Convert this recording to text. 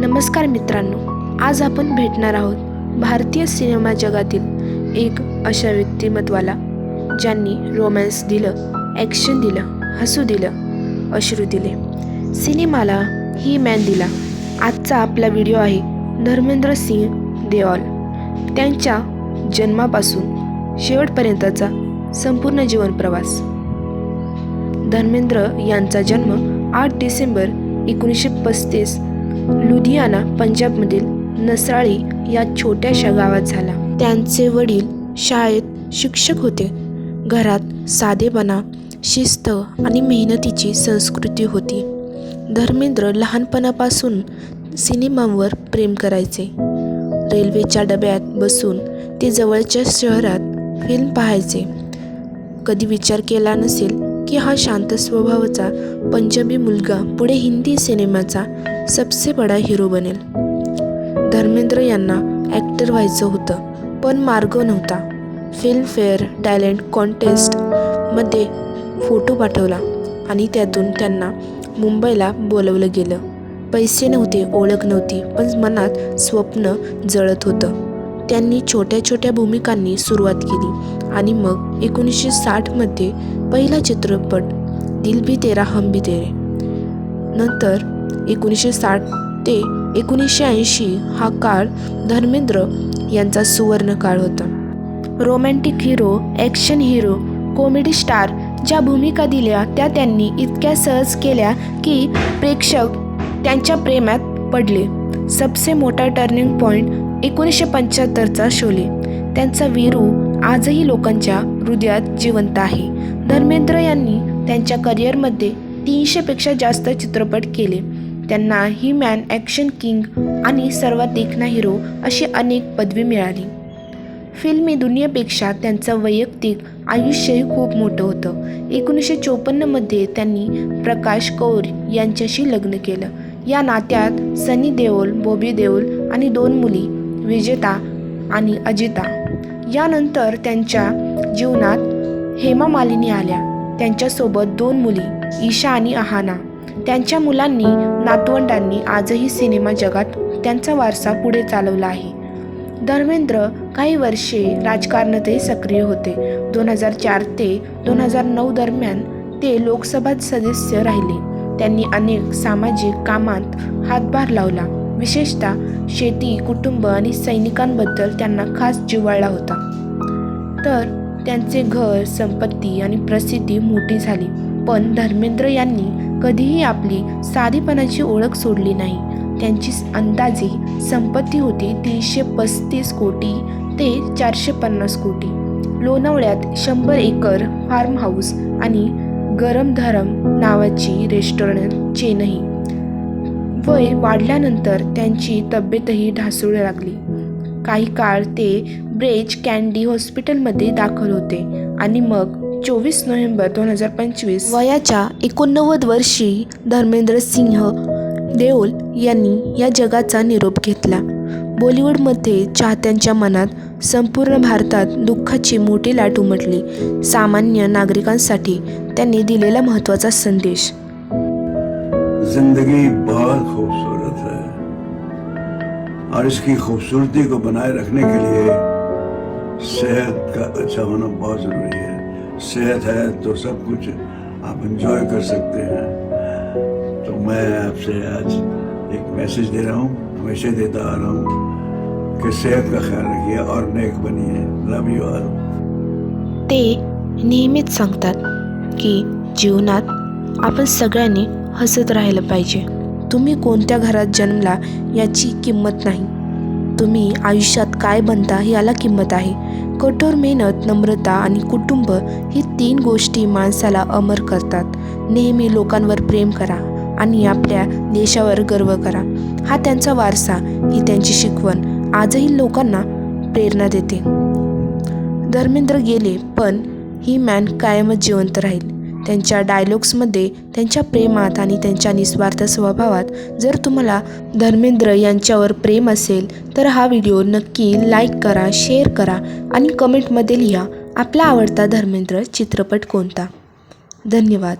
नमस्कार मित्रांनो आज आपण भेटणार आहोत भारतीय सिनेमा जगातील एक अशा व्यक्तिमत्वाला ज्यांनी रोमॅन्स दिलं ॲक्शन दिलं हसू दिलं अश्रू दिले. सिनेमाला ही मॅन दिला. आजचा आपला व्हिडिओ आहे धर्मेंद्र सिंग देओल. त्यांच्या जन्मापासून शेवटपर्यंतचा संपूर्ण जीवन प्रवास. धर्मेंद्र यांचा जन्म आठ डिसेंबर एकोणीसशे पस्तीस लुधियाना पंजाबमधील नसराळी या छोट्याशा गावात झाला. त्यांचे वडील शाळेत शिक्षक होते. घरात साधेपणा शिस्त आणि मेहनतीची संस्कृती होती. धर्मेंद्र लहानपणापासून सिनेमांवर प्रेम करायचे. रेल्वेच्या डब्यात बसून ते जवळच्या शहरात फिल्म पाहायचे. कधी विचार केला नसेल की हा शांत स्वभावाचा पंजाबी मुलगा पुढे हिंदी सिनेमाचा सबसे बडा हिरो बनेल. धर्मेंद्र यांना ॲक्टर व्हायचं होतं पण मार्ग नव्हता. फिल्मफेअर टॅलेंट कॉन्टेस्टमध्ये फोटो पाठवला आणि त्यातून त्यांना मुंबईला बोलवलं गेलं. पैसे नव्हते ओळख नव्हती पण मनात स्वप्न जळत होतं. त्यांनी छोट्या छोट्या भूमिकांनी सुरुवात केली. आणि मग एकोणीसशे साठमध्ये पहिला चित्रपट दिल भी तेरा हम भी तेरे. नंतर एकोणीसशे साठ ते एकोणीसशे ऐंशी हा काळ धर्मेंद्र यांचा सुवर्ण काळ होता. Romantic hero action hero comedy star ज्या भूमिका दिल्या त्या त्यांनी इतक्या सहज केल्या की प्रेक्षक त्यांच्या प्रेमात पडले. सबसे मोठा टर्निंग पॉईंट एकोणीसशे पंच्याहत्तरचा शोले. त्यांचा वीरू आजही लोकांच्या हृदयात जिवंत आहे. धर्मेंद्र यांनी त्यांच्या करिअरमध्ये तीनशेपेक्षा जास्त चित्रपट केले. त्यांना ही मॅन ॲक्शन किंग आणि सर्वात देखणा हिरो अशी अनेक पदवी मिळाली. फिल्मी दुनियेपेक्षा त्यांचं वैयक्तिक आयुष्यही खूप मोठं होतं. एकोणीसशे चोपन्नमध्ये त्यांनी प्रकाश कौर यांच्याशी लग्न केलं. या नात्यात सनी देओल बॉबी देओल आणि दोन मुली विजेता आणि अजिता. यानंतर त्यांच्या जीवनात हेमा मालिनी आल्या. त्यांच्यासोबत दोन मुली ईशा आणि आहाना त्यांच्या मुलांनी नातवंडांनी आजही सिनेमा जगात त्यांचा वारसा पुढे चालवला आहे. धर्मेंद्र काही वर्षे राजकारणातही सक्रिय होते. दोन हजार चार ते दोन हजार नऊ दरम्यान ते लोकसभा सदस्य राहिले. त्यांनी अनेक सामाजिक कामात हातभार लावला. विशेषतः शेती कुटुंब आणि सैनिकांबद्दल त्यांना खास जिवाळला होता. तर त्यांचे घर संपत्ती आणि प्रसिद्धी मोठी झाली. पण धर्मेंद्र यांनी कधीही आपली साधेपणाची ओळख सोडली नाही. त्यांची अंदाजे संपत्ती होती तीनशे पस्तीस कोटी ते चारशे पन्नास कोटी. लोणावळ्यात शंभर एकर फार्म हाऊस आणि गरम धरम नावाची रेस्टॉरंट चेनही वय वाढल्यानंतर त्यांची तब्येतही ढासळू लागली. काही काळ ते ब्रेज कॅन्डी हॉस्पिटलमध्ये दाखल होते आणि मग चोवीस नोव्हेंबर दोन हजार पंचवीस वयाच्या एकोणनव्वद वर्षी धर्मेंद्र सिंह देओल यांनी या जगाचा निरोप घेतला. बॉलिवूडमध्ये चाहत्यांच्या मनात संपूर्ण भारतात दुःखाची मोठी लाट उमटली. सामान्य नागरिकांसाठी त्यांनी दिलेला महत्त्वाचा संदेश. ज़िंदगी बहुत खूबसूरत है। और इसकी खूबसूरती को बनाए रखने के लिए सेहत का अच्छा होना बहुत ज़रूरी है। सेहत है तो सब कुछ आप एंजॉय कर सकते हैं। तो मैं आपसे आज एक मैसेज दे रहा हूँ। हमेशा देता आ रहा हूँ कि सेहत का ख्याल रखिए और नेक बनिए। लव यू ऑल ते नेहमीच सांगतात की जीवनात आपण सगळ्यांनी हसत राहिलं पाहिजे. तुम्ही कोणत्या घरात जन्मला याची किंमत नाही. तुम्ही आयुष्यात काय बनता याला किंमत आहे. कठोर मेहनत नम्रता आणि कुटुंब ही तीन गोष्टी माणसाला अमर करतात. नेहमी लोकांवर प्रेम करा आणि आपल्या देशावर गर्व करा. हा त्यांचा वारसा ही त्यांची शिकवण. आजही लोकांना प्रेरणा देते. धर्मेंद्र गेले पण ही मॅन कायमच जिवंत राहील. त्यांच्या डायलॉग्समध्ये त्यांच्या प्रेमात आणि त्यांच्या निस्वार्थ स्वभावात जर तुम्हाला धर्मेंद्र यांच्यावर प्रेम असेल तर हा व्हिडिओ नक्की लाईक करा शेअर करा आणि कमेंटमध्ये लिहा आपला आवडता धर्मेंद्र चित्रपट कोणता? धन्यवाद.